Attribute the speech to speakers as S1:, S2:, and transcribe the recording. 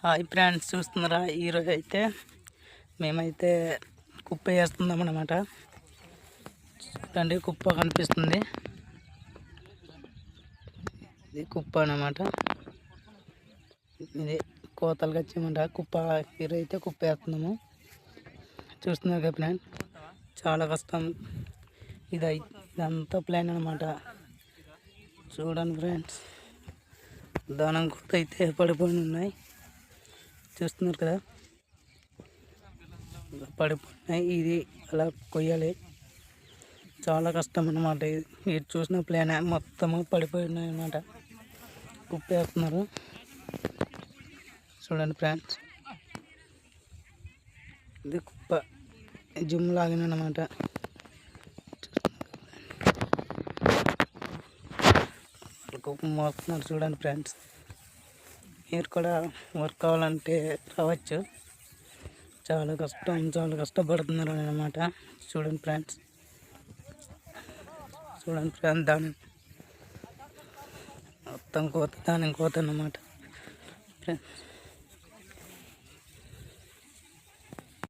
S1: Hi friends చూస్తున్నారా? ఈరోజు అయితే మేమైతే కుప్ప వేస్తున్నాం అనమాట చూడండి కుప్ప కనిపిస్తుంది. ఇది కుప్ప అనమాట ఇది కోతలు వచ్చామంట కుప్ప ఈరోజు అయితే కుప్ప వేస్తున్నాము. చూస్తున్నారు కదా ప్లాన్? చాలా కష్టం. ఇది ఇదంతా ప్లాన్ అనమాట చూడండి ఫ్రెండ్స్. దానం కొత్త అయితే పడిపోయి ఉన్నాయి చూస్తున్నారు కదా. పడిపోయినాయి. ఇది అలా కొయ్యాలి. చాలా కష్టం అన్నమాట ఇది. చూసిన ప్లాన్ మొత్తము పడిపోయినాయి అన్నమాట. కుప్పేస్తున్నారు. చూడండి ఫ్రెండ్స్ ఇది కుప్ప. జిమ్ లాగిన అనమాట కుప్ప మోస్తున్నారు చూడండి ఫ్రెండ్స్ మీరు కూడా వర్క్ అవ్వాలంటే రావచ్చు. చాలా కష్టం చాలా కష్టపడుతున్నారు అనమాట చూడండి ఫ్రెండ్స్. చూడండి ఫ్రెండ్స్ దాని మొత్తం కోత దాని కోత అన్నమాట. ఫ్రెండ్స్.